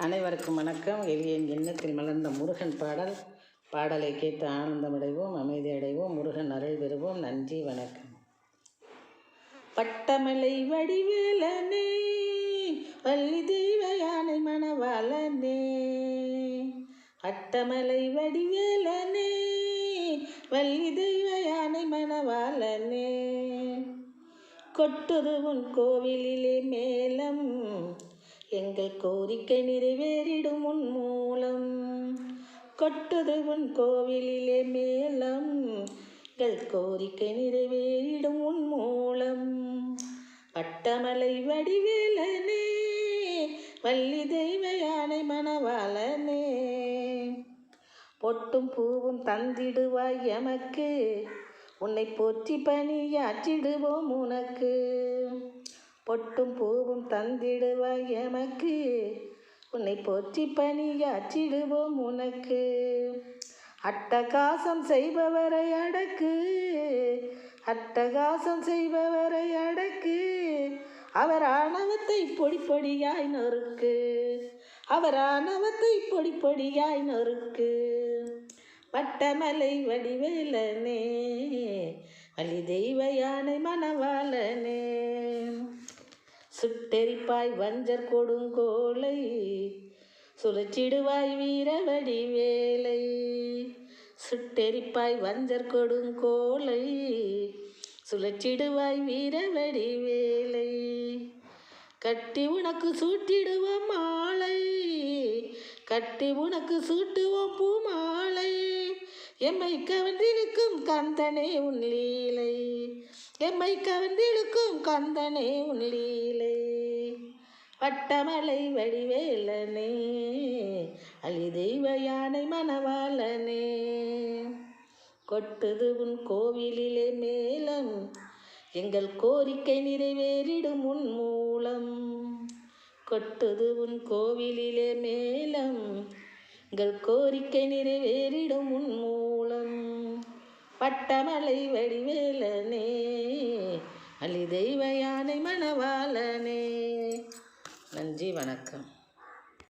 அனைவருக்கும் வணக்கம். எளியன் எண்ணத்தில் மலர்ந்த முருகன் பாடல். பாடலை கேட்டு ஆனந்தமடைவோம் அமைதி அடைவோம் முருகன் அருள் பெறுவோம். நன்றி வணக்கம். பட்டமலை வடிவேலனே வள்ளி தெய்வ யானை மணவாளனே அட்டமலை வடிவேலனே வள்ளி தெய்வ யானை மணவாளனே கொட்டுருவன் கோவிலிலே மேலம் எங்கள் கோரிக்கை நிறைவேறிடும் உன் மூலம். கொட்டுது உன் கோவிலிலே மேலம் எங்கள் கோரிக்கை நிறைவேறிடும் உன் மூலம். பட்டமலை வடிவேலனே வள்ளி தெய்வ யானை மணவாளனே. பொட்டும் பூவும் தந்திடுவாய் எமக்கு. உன்னை போற்றி பணியாற்றிடுவோம் உனக்கு. பொட்டும் பூவும் தந்திடுவாய் எமக்கு. உன்னை போற்றி பணியாற்றிடுவோம் உனக்கு. அட்டகாசம் செய்பவரை அடக்கு. அட்டகாசம் செய்பவரை அடக்கு. அவர் ஆணவத்தை பொடி பொடியாய் நொறுக்கு. அவர் ஆணவத்தை பொடி பொடியாய் நொறுக்கு. வட்டமலை வடிவேலனே வழி தெய்வ யானை மணவாளனே சுட்டெரிப்பாய் வஞ்சர் கொடுங்கோலை சுழற்றிடுவாய் வீர வடிவேலை சுட்டெரிப்பாய் வஞ்சர் கொடுங்கோலை சுழற்றிடுவாய் வீர வடிவேலை கட்டி உனக்கு சூட்டிடுவோம் மாலை கட்டி உனக்கு சூட்டுவோம் பூ மாலை எம்மை கவர்ந்திழுக்கும் கந்தனே உன் லீலை. எம்மை கவர்ந்திழுக்கும் கந்தனே உன் லீலை. வட்டமலை வடிவேலனே அழிதெய்வ யானை மணவாளனே. கொட்டுது உன் கோவிலிலே மேலம் எங்கள் கோரிக்கை நிறைவேறிடும் உன் மூலம். கொட்டுது உன் கோவிலிலே மேலம் எங்கள் கோரிக்கை நிறைவேறிடும் உன் மூலம் பட்டமலை வடிவேலனே அலி தெய்வ யானை மணவாளனே. நன்றி வணக்கம்.